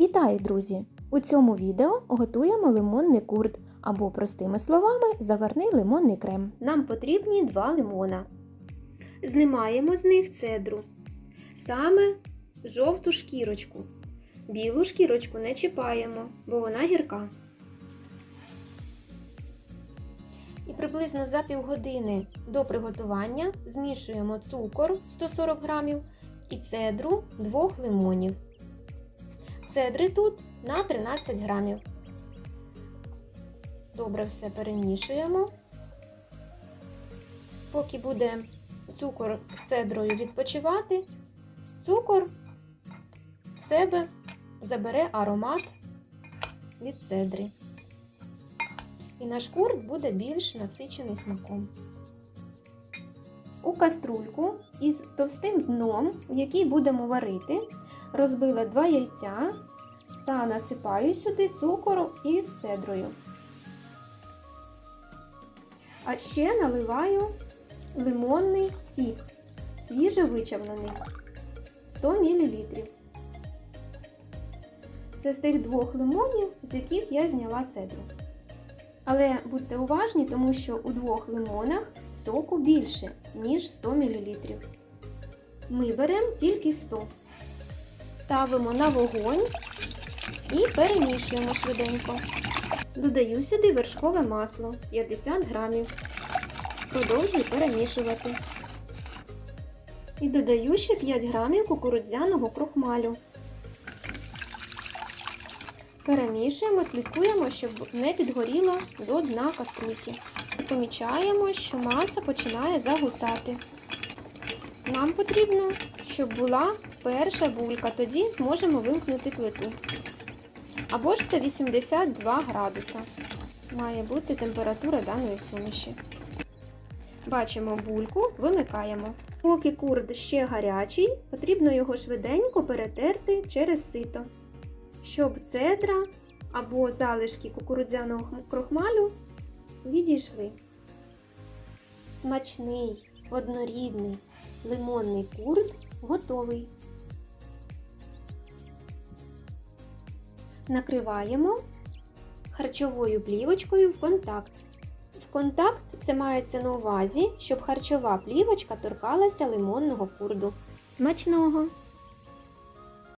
Вітаю, друзі! У цьому відео готуємо лимонний курд або, простими словами, заварний лимонний крем. Нам потрібні два лимона. Знімаємо з них цедру. Саме жовту шкірочку. Білу шкірочку не чіпаємо, бо вона гірка. І приблизно за півгодини до приготування змішуємо цукор 140 грамів і цедру двох лимонів. Цедри тут на 13 грамів. Добре все перемішуємо. Поки буде цукор з цедрою відпочивати, цукор в себе забере аромат від цедри. І наш курд буде більш насичений смаком. У каструльку із товстим дном, в якій будемо варити, розбила 2 яйця та насипаю сюди цукор із цедрою. А ще наливаю лимонний сік, свіже вичавлений 100 мл. Це з тих двох лимонів, з яких я зняла цедру. Але будьте уважні, тому що у двох лимонах соку більше, ніж 100 мл. Ми беремо тільки 100 ставимо на вогонь і перемішуємо швиденько. Додаю сюди вершкове масло 50 грамів. Продовжую перемішувати. І додаю ще 5 грамів кукурудзяного крохмалю. Перемішуємо, слідкуємо, щоб не підгоріло до дна каструльки. Помічаємо, що маса починає загусати. Нам потрібно, щоб була перша булька, тоді зможемо вимкнути плиту. Або ж це 82 градуса. Має бути температура даної суміші. Бачимо бульку, вимикаємо. Поки курд ще гарячий, потрібно його швиденько перетерти через сито, щоб цедра або залишки кукурудзяного крохмалю відійшли. Смачний, однорідний лимонний курд готовий. Накриваємо харчовою плівочкою в контакт. В контакт це мається на увазі, щоб харчова плівочка торкалася лимонного курду. Смачного!